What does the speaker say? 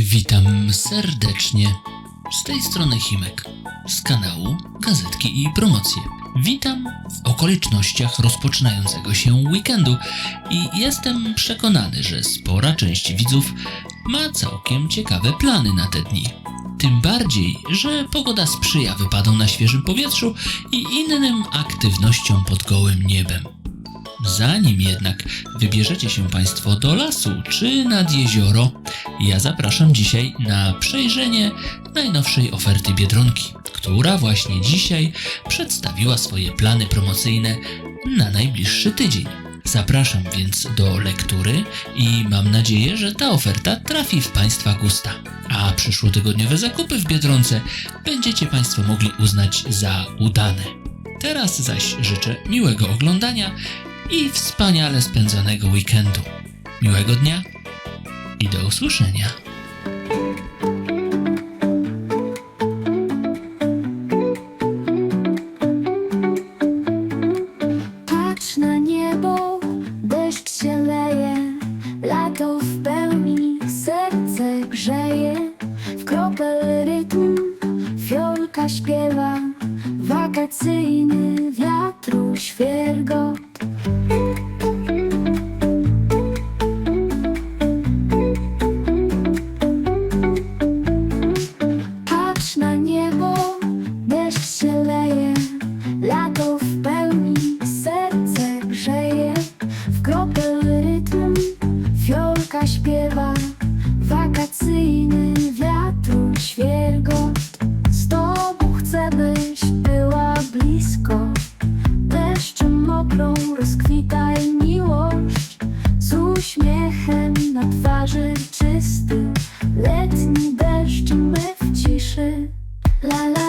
Witam serdecznie. Z tej strony Himek, z kanału Gazetki i Promocje. Witam w okolicznościach rozpoczynającego się weekendu i jestem przekonany, że spora część widzów ma całkiem ciekawe plany na te dni. Tym bardziej, że pogoda sprzyja wypadom na świeżym powietrzu i innym aktywnościom pod gołym niebem. Zanim jednak wybierzecie się Państwo do lasu czy nad jezioro, ja zapraszam dzisiaj na przejrzenie najnowszej oferty Biedronki, która właśnie dzisiaj przedstawiła swoje plany promocyjne na najbliższy tydzień. Zapraszam więc do lektury i mam nadzieję, że ta oferta trafi w Państwa gusta. A przyszłotygodniowe zakupy w Biedronce będziecie Państwo mogli uznać za udane. Teraz zaś życzę miłego oglądania i wspaniale spędzonego weekendu. Miłego dnia i do usłyszenia. Patrz na niebo, deszcz się leje, lato w pełni, serce grzeje. W kropel rytm fiolka śpiewa, wakacyjny wiatru świergot. Na niebo, deszcz się leje, lato w pełni, serce grzeje. W kropel rytm fiolka śpiewa, wakacyjny wiatru świergot. Z tobą chcę byś była blisko, deszczem mokrą rozkwitaj miłość. Z uśmiechem na twarzy czysty, letni deszcz 啦啦